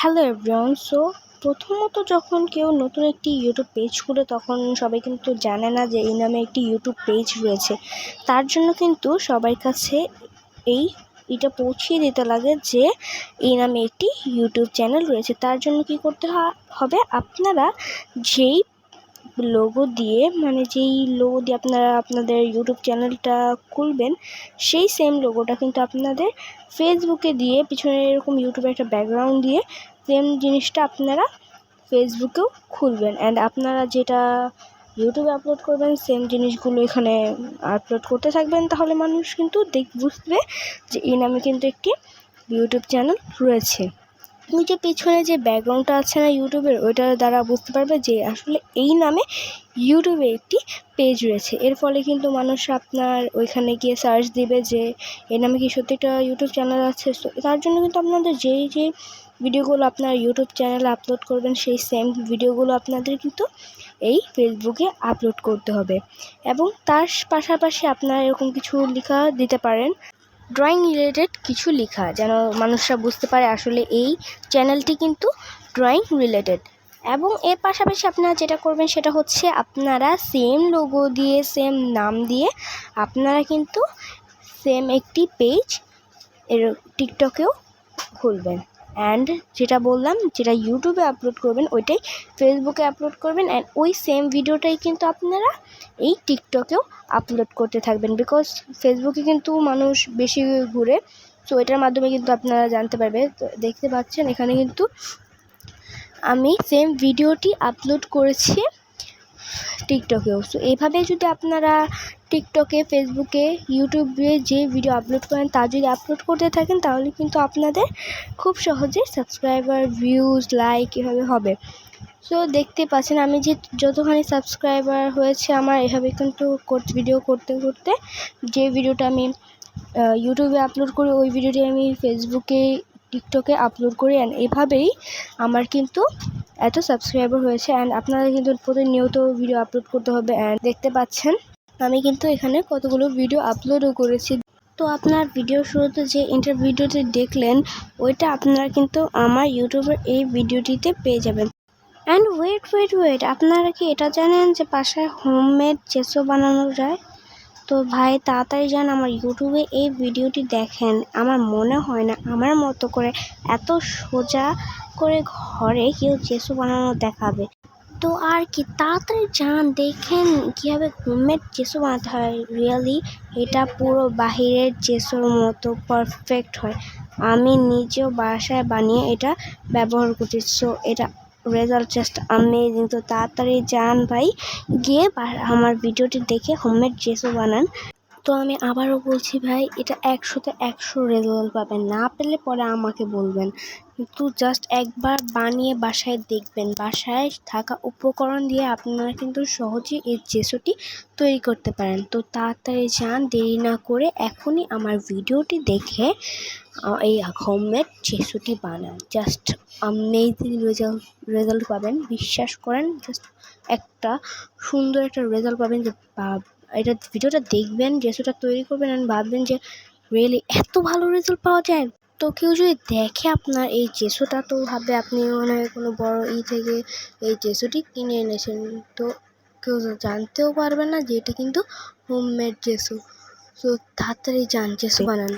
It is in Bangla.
হ্যালো এভরিওয়ান সো প্রথমত যখন কেউ নতুন একটি ইউটিউব পেজ খুলে, তখন সবাই কিন্তু জানে না যে এই নামে একটি ইউটিউব পেজ রয়েছে। তার জন্য কিন্তু সবার কাছে এই, এটা পৌঁছিয়ে দিতে লাগে যে এই নামে একটি ইউটিউব চ্যানেল রয়েছে। তার জন্য কি করতে হবে? আপনারা যেই লোগো দিয়ে মানে যেই লোগো দিয়ে আপনারা আপনাদের ইউটিউব চ্যানেলটা খুলবেন, সেই সেম লোগোটা কিন্তু আপনাদের ফেসবুকে দিয়ে, পিছনে এরকম ইউটিউবে একটা ব্যাকগ্রাউন্ড দিয়ে সেম জিনিসটা আপনারা ফেসবুকেও খুলবেন। অ্যান্ড আপনারা যেটা ইউটিউবে আপলোড করবেন সেম জিনিসগুলো এখানে আপলোড করতে থাকবেন, তাহলে মানুষ কিন্তু দেখ, বুঝবে যে এই নামে কিন্তু একটি ইউটিউব চ্যানেল রয়েছে। ওই যে পিছনে যে ব্যাকগ্রাউন্ডটা আছে না ইউটিউবের ওইটার দ্বারা বুঝতে পারবে যে আসলে এই নামে ইউটিউবে একটি পেজ রয়েছে। এর ফলে কিন্তু মানুষ আপনার ওইখানে গিয়ে সার্চ দিবে যে এই নামে কি সত্যি একটা ইউটিউব চ্যানেল আছে। তার জন্য কিন্তু আপনাদের যেই যে ভিডিওগুলো আপনার ইউটিউব চ্যানেলে আপলোড করবেন, সেই সেম ভিডিওগুলো আপনাদের কিন্তু এই ফেসবুকে আপলোড করতে হবে। এবং তার পাশাপাশি আপনারা এরকম কিছু লেখা দিতে পারেন। ড্রয়িং রিলেটেড কিছু লেখা, যেন মানুষরা বুঝতে পারে আসলে এই চ্যানেলটি কিন্তু ড্রয়িং রিলেটেড এবং এর পাশাপাশি আপনারা যেটা করবেন সেটা হচ্ছে আপনারা সেম লোগো দিয়ে সেম নাম দিয়ে আপনারা কিন্তু সেম একটি পেজ এর টিকটকেও খুলবেন। অ্যান্ড যেটা বললাম, যেটা ইউটিউবে আপলোড করবেন, ওইটাই ফেসবুকে আপলোড করবেন অ্যান্ড ওই সেম ভিডিওটাই কিন্তু আপনারা এই টিকটকেও আপলোড করতে থাকবেন বিকজ ফেসবুকে কিন্তু মানুষ বেশি ঘুরে সো এটার মাধ্যমে কিন্তু আপনারা জানতে পারবে। দেখতে পাচ্ছেন, এখানে কিন্তু আমি সেম ভিডিওটি আপলোড করেছি টিকটকেও সো এইভাবে যদি আপনারা টিকটকে ফেসবুকে ইউটিউবে যে ভিডিও আপলোড করেন, তা যদি আপলোড করতে থাকেন, তাহলে কিন্তু আপনাদের খুব সহজে সাবস্ক্রাইবার ভিউজ লাইক এভাবে হবে। সো দেখতে পাচ্ছেন, আমি যে যতখানি সাবস্ক্রাইবার হয়েছে আমার, এভাবে কিন্তু ভিডিও করতে করতে যে ভিডিওটা আমি ইউটিউবে আপলোড করি, ওই ভিডিওটি আমি ফেসবুকে টিকটকে আপলোড করি। অ্যান্ড এভাবেই আমার কিন্তু এত সাবস্ক্রাইবার হয়েছে। অ্যান্ড আপনারা কিন্তু প্রতিনিয়ত ভিডিও আপলোড করতে হবে। অ্যান্ড দেখতে পাচ্ছেন আমি কিন্তু এখানে কতগুলো ভিডিও আপলোডও করেছি। তো আপনার ভিডিও শুরুতে যে ইন্টার ভিডিওটি দেখলেন, ওইটা আপনারা কিন্তু আমার ইউটিউবের এই ভিডিওটিতে পেয়ে যাবেন। অ্যান্ড ওয়েট ওয়েট ওয়েট আপনারা কি এটা জানেন যে বাসায় হোমমেড চেসো বানানো যায়? তো ভাই, তাড়াতাড়ি যান, আমার ইউটিউবে এই ভিডিওটি দেখেন। আমার মনে হয় না, আমার মতো করে এত সোজা করে ঘরে কেউ চেসো বানানো দেখাবে। তো আর কি, তাড়াতাড়ি যান, দেখেন কীভাবে হোমমেড চেসো বানাতে হয় রিয়েলি এটা পুরো বাহিরের চেসোর মতো পারফেক্ট হয়। আমি নিজেও বাসায় বানিয়ে এটা ব্যবহার করছি সো এটা রেজাল্ট জাস্ট আমেজিং তো তাড়াতাড়ি যান ভাই, গিয়ে আমার ভিডিওটি দেখে হোমমেড চেসো বানান। তো আমি আবারও বলছি ভাই, এটা একশোতে একশো রেজাল্ট পাবেন। না পেলে পরে আমাকে বলবেন। কিন্তু জাস্ট একবার বানিয়ে বাসায় দেখবেন। বাসায় থাকা উপকরণ দিয়ে আপনারা কিন্তু সহজেই এই চেসোটি তৈরি করতে পারেন। তো তাড়াতাড়ি যান, দেরি না করে এখনই আমার ভিডিওটি দেখে এই হোমমেড চেসোটি বানান। জাস্ট আমেজিং রেজাল্ট রেজাল্ট পাবেন। বিশ্বাস করেন জাস্ট একটা সুন্দর একটা রেজাল্ট পাবেন যে এটা ভিডিওটা দেখবেন ড্রেসটা তৈরি করবেন অ্যান্ড ভাববেন যে রিয়েলি এত ভালো রেজাল্ট পাওয়া যায়? তো কেউ যদি দেখে আপনার এই জেসোটা তো ভাবে আপনি মনে হয় কোনো বড় ই থেকে এই জেসোটি কিনে এনেছেন। তো কেউ জানতেও পারবে না যে এটা কিন্তু হোমমেড জেসো। তো তাড়াতাড়ি যান জেসো বানান।